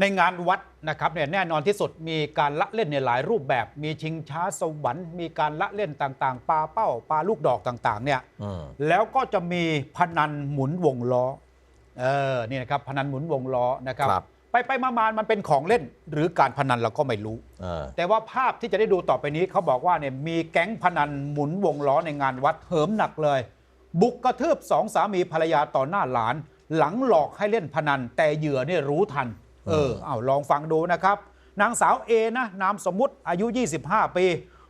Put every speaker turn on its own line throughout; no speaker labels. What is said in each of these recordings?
ในงานวัดนะครับเนี่ยแน่นอนที่สุดมีการละเล่นในหลายรูปแบบ มีชิงช้าสวรรค์มีการละเล่นต่างๆปาเป้าปาลูกดอกต่างๆเนี่ย
อืม
แล้วก็จะมีพนันหมุนวงล้อเออนี่นะครับพนันหมุนวงล้อนะครับ
ครับ
ไปไปๆมาๆมันเป็นของเล่น หรือการพนันเราก็ไม่รู้
เออ
แต่ว่าภาพที่จะได้ดูต่อไปนี้เขาบอกว่าเนี่ยมีแก๊งพนันหมุนวงล้อในงานวัดเหิมหนักเลย บุกกระทืบสองสามีภรรยาต่อหน้าหลาน หลังหลอกให้เล่นพนันแต่เหยื่อเนี่ยรู้ทัน เออเอาลองฟังดูนะครับ นางสาวเอนะนามสมมุติอายุ 25 ปี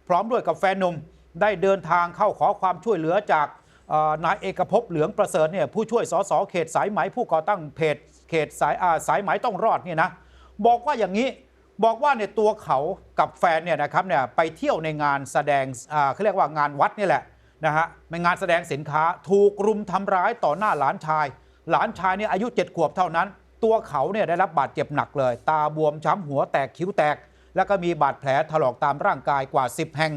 พร้อมด้วยกับแฟนหนุ่มได้เดินทางเข้าขอความช่วยเหลือจากเอ่อนายเอกภพเหลืองประเสริฐเนี่ยผู้ช่วยสสเขตสายไหมผู้ก่อตั้งเพจเขตสายอาสายไหมต้องรอดเนี่ยนะบอกว่าอย่างนี้บอกว่าเนี่ยตัวเขากับแฟนเนี่ยนะครับเนี่ยไปเที่ยวในงานแสดงอ่าเขาเรียกว่างานวัดนี่แหละนะฮะเป็นงานแสดงสินค้าถูกรุมทำร้ายต่อหน้าหลานชาย หลานชายเนี่ยอายุ7ขวบเท่านั้น ตัวเขาเนี่ยได้รับบาดเจ็บหนักเลย ตาบวมช้ำหัวแตกคิ้วแตก แล้วก็มีบาดแผลถลอกตามร่างกายกว่า 10 แห่ง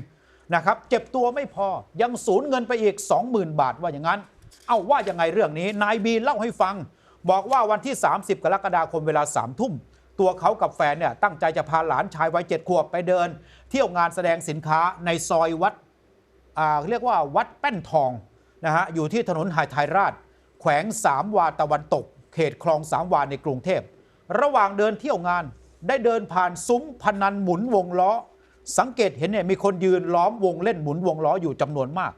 นะครับ เจ็บตัวไม่พอยังสูญเงินไปอีก 20,000 บาทว่าอย่างนั้น เอาว่ายังไงเรื่องนี้นายบีเล่าให้ฟัง บอกว่าวันที่ 30 กรกฎาคมเวลา3ามทุ่ม ตัวเขากับแฟนเนี่ยตั้งใจจะพาหลานชายวัยเจ็ดขวบไปเดิน เที่ยวงานแสดงสินค้าในซอยวัดอ่าเรียกว่าวัดแป้นทองนะฮะอยู่ที่ถนนหายไทยราช แขวงสามวาตะวันตก เขตคลองสามวาในกรุงเทพ ระหว่างเดินเที่ยวงานได้เดินผ่านซุ้มพนันหมุนวงล้อ สังเกตเห็นเนี่ยมีคนยืนล้อมวงเล่นหมุนวงล้ออยู่จำนวนมาก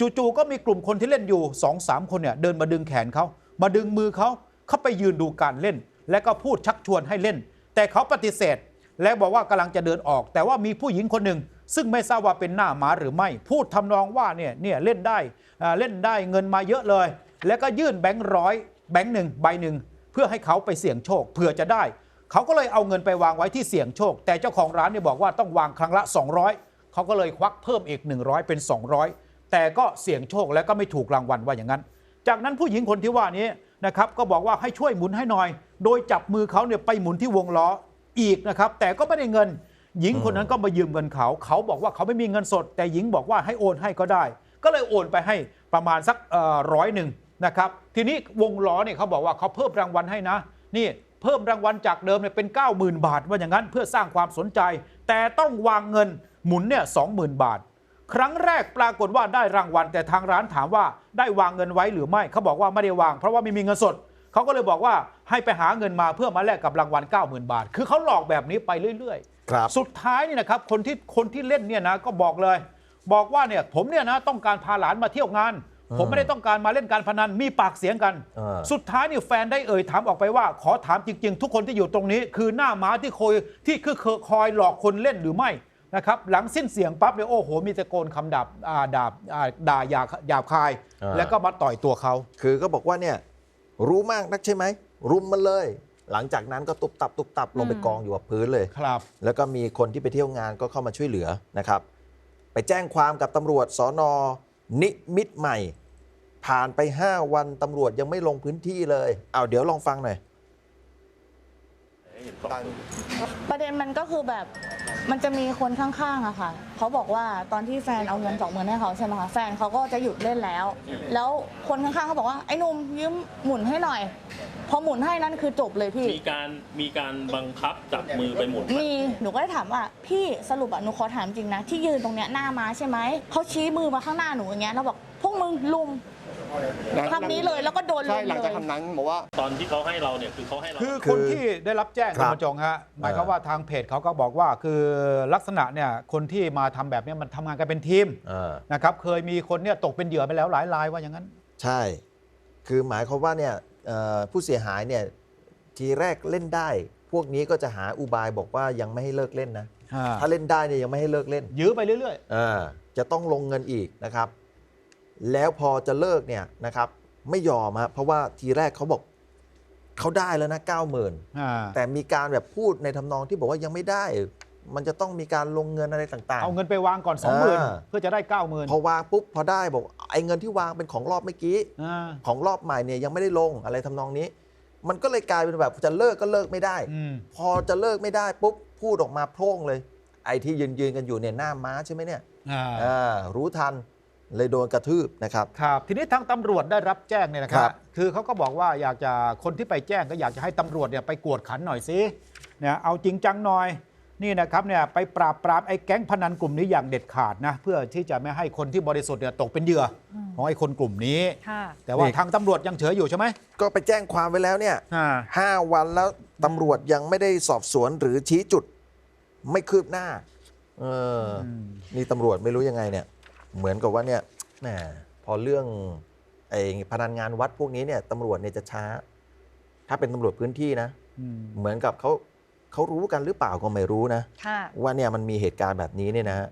จู่ๆก็มีกลุ่มคนที่เล่นอยู่2องสามคนเนี่ยเดินมาดึงแขนเขามาดึงมือเขาเขาไปยืนดูการเล่น และก็พูดชักชวนให้เล่น แต่เขาปฏิเสธ และบอกว่ากำลังจะเดินออก แต่ว่ามีผู้หญิงคนหนึ่ง ซึ่งไม่ทราบว่าเป็นหน้าหมาหรือไม่ พูดทำนองว่าเนี่ยเนี่ยเล่นได้เล่นได้เงินมาเยอะเลย แล้วก็ยื่นแบงค์ร้อย แบงค์หนึ่งใบหนึ่งเพื่อให้เขาไปเสี่ยงโชคเผื่อจะได้ เขาก็เลยเอาเงินไปวางไว้ที่เสี่ยงโชค แต่เจ้าของร้านเนี่ยบอกว่าต้องวางครั้งละ 200 เขาก็เลยควักเพิ่มอีก 100 เป็น 200 แต่ก็เสี่ยงโชคแล้วก็ไม่ถูกรางวัลว่าอย่างนั้น จากนั้นผู้หญิงคนที่ว่านี้นะครับก็บอกว่าให้ช่วยหมุนให้หน่อย โดยจับมือเขาเนี่ยไปหมุนที่วงล้ออีกนะครับแต่ก็ไม่ได้เงินหญิงคนนั้นก็มายืมเงินเขา เขาบอกว่าเขาไม่มีเงินสด แต่หญิงบอกว่าให้โอนให้ก็ได้ ก็เลยโอนไปให้ประมาณสักร้อยหนึ่ง นะครับ ทีนี้วงล้อเนี่ยเขาบอกว่าเขาเพิ่มรางวัลให้นะ นี่เพิ่มรางวัลจากเดิมเนี่ยเป็น 90,000 บาท ว่าอย่างนั้นเพื่อสร้างความสนใจ แต่ต้องวางเงินหมุนเนี่ย20,000บาท ครั้งแรกปรากฏว่าได้รางวัล แต่ทางร้านถามว่าได้วางเงินไว้หรือไม่เขาบอกว่าไม่ได้วาง เพราะว่าไม่มีเงินสดเขาก็เลยบอกว่าให้ไปหาเงินมาเพื่อมาแลกกับรางวัล 90,000 บาท คือเขาหลอกแบบนี้ไปเรื่อยๆ
ครับ
สุดท้ายนี่นะครับคนที่คนที่เล่นเนี่ยนะก็บอกเลย บอกว่าเนี่ยผมเนี่ยนะต้องการพาหลานมาเที่ยวงาน ผมไม่ได้ต้องการมาเล่นการพนันมีปากเสียงกัน
เออ
สุดท้ายนี่แฟนได้เอ่ยถามออกไปว่า ขอถามจริง ๆ ทุกคนที่อยู่ตรงนี้ คือหน้าม้าที่คอยที่คือคอยหลอกคนเล่นหรือไม่นะครับหลังสิ้นเสียงปั๊บเนี่ยโอ้โห มีตะโกนคำดาบอ่าดาบอ่าด่าหยาบหยาบคาย
อ่า
แล้วก็มาต่อยตัวเขา
คือก็บอกว่าเนี่ยรู้มากนักใช่ไหมรุมมันเลย หลังจากนั้นก็ตุบตับตุบตับลงไป
อืม
กองอยู่กับพื้นเลย
ครับ
แล้วก็มีคนที่ไปเที่ยวงานก็เข้ามาช่วยเหลือนะครับ ไปแจ้งความกับตำรวจสอนอ นิมิตใหม่ ผ่านไป 5 วันตำรวจยังไม่ลงพื้นที่เลย เอาเดี๋ยวลองฟังหน่อย
ประเด็นมันก็คือแบบมันจะมีคนข้างๆอะค่ะเขาบอกว่าตอนที่แฟนเอาเงินสองหมื่นให้เขาใช่ไหมคะแฟนเขาก็จะหยุดเล่นแล้ว แล้วคนข้างๆเขาบอกว่าไอ้หนุ่มยืมหมุนให้หน่อย พอหมุนให้นั่นคือจบเลยพี่
มีการมีการบังคับจับมือไปหมุนไหม
มีหนูก็ได้ถามว่า พี่สรุปอะหนูขอถามจริงนะ ที่ยืนตรงเนี้ยหน้าม้าใช่ไหมเขาชี้มือมาข้างหน้าหนูอย่างเงี้ยแล้วบอกพวกมึงลุม คำนี้เลยแล้วก็โดนลุ
ใช่
ม
หลัง
เล
จาก
ย
คำนั้นบอกว่า
ตอนที่เขาให้เราเนี่ยคือเขาให้เรา
คือ
คือ
คนที่ได้รับแจ้ง
ครับ
คุณผู้ชมฮะหมายความว่าทางเพจเขาก็บอกว่าคือลักษณะเนี่ยคนที่มาทำแบบเนี้ยมันทำงานกันเป็นทีม
เออ
นะครับเคยมีคนเนี่ยตกเป็นเหยื่อไปแล้วหลายรายว่าอย่างนั้น
ใช่ คือหมายความว่าเนี่ยเอ่อผู้เสียหายเนี่ยทีแรกเล่นได้ พวกนี้ก็จะหาอุบายบอกว่ายังไม่ให้เลิกเล่นนะถ้าเล่นได้เนี่ยยังไม่ให้เลิกเล่น
ยื้อไปเรื่อย
อ่าจะต้องลงเงินอีกนะครับ แล้วพอจะเลิกเนี่ยนะครับไม่ยอมฮะเพราะว่าทีแรกเขาบอกเขาได้แล้วนะเก้าหมื่น
ๆอ่า
แต่มีการแบบพูดในทำนองที่บอกว่ายังไม่ได้ มันจะต้องมีการลงเงินอะไรต่าง
เอาเงินไปวางก่อน2 0,000
อ่า
เพื่อจะได้90,000
ๆพอวางปุ๊บพอได้บอกไอ้เงินที่วางเป็นของรอบเมื่อกี้
อ่า
ของรอบใหม่เนี่ยยังไม่ได้ลงอะไรทำนองนี้ มันก็เลยกลายเป็นแบบจะเลิกก็เลิกไม่ได้
อืม
พอจะเลิกไม่ได้ปุ๊บพูดออกมาโพร่งเลย ไอ้ที่ยืนยืนๆกันอยู่เนี่ยหน้าม้าใช่ไหมเนี่ย
อ่า
อ่ารู้ทัน เลยโดนกระทืบนะครับ
ครับ ทีนี้ทางตำรวจได้รับแจ้งเนี่ยนะค
ครั
รับ บ คือเขาก็บอกว่าอยากจะคนที่ไปแจ้งก็อยากจะให้ตำรวจเนี่ยไปกวดขันหน่อยสิเนี่ยเอาจริงจังหน่อยนี่นะครับเนี่ยไปปราบปรามไอ้แก๊งพนันกลุ่มนี้อย่างเด็ดขาดนะเพื่อที่จะไม่ให้คนที่บริสุทธิ์เนี่ยตกเป็นเหยื่ออของไอ้คนกลุ่มนี้
ค่ะ
แต่ว่า
นี่
ทางตำรวจยังเฉยอยู่ใช่ไหม
ก็ไปแจ้งความไว้แล้วเนี่ย
อ่า
ห้าวันแล้วตำรวจยังไม่ได้สอบสวนหรือชี้จุด ไม่คืบหน้า เอออ
ม
นี่ตำรวจไม่รู้ยังไงเนี่ย เหมือนกับว่าเนี่ยแหมพอเรื่องไอ้พนันงานวัดพวกนี้เนี่ยตำรวจเนี่ยจะช้า ถ้าเป็นตำรวจพื้นที่นะ
อืม
เหมือนกับเขาเขารู้กันหรือเปล่าก็ไม่รู้นะ
ค่ะ
ว่าเนี่ยมันมีเหตุการณ์แบบนี้เนี่ยนะฮะ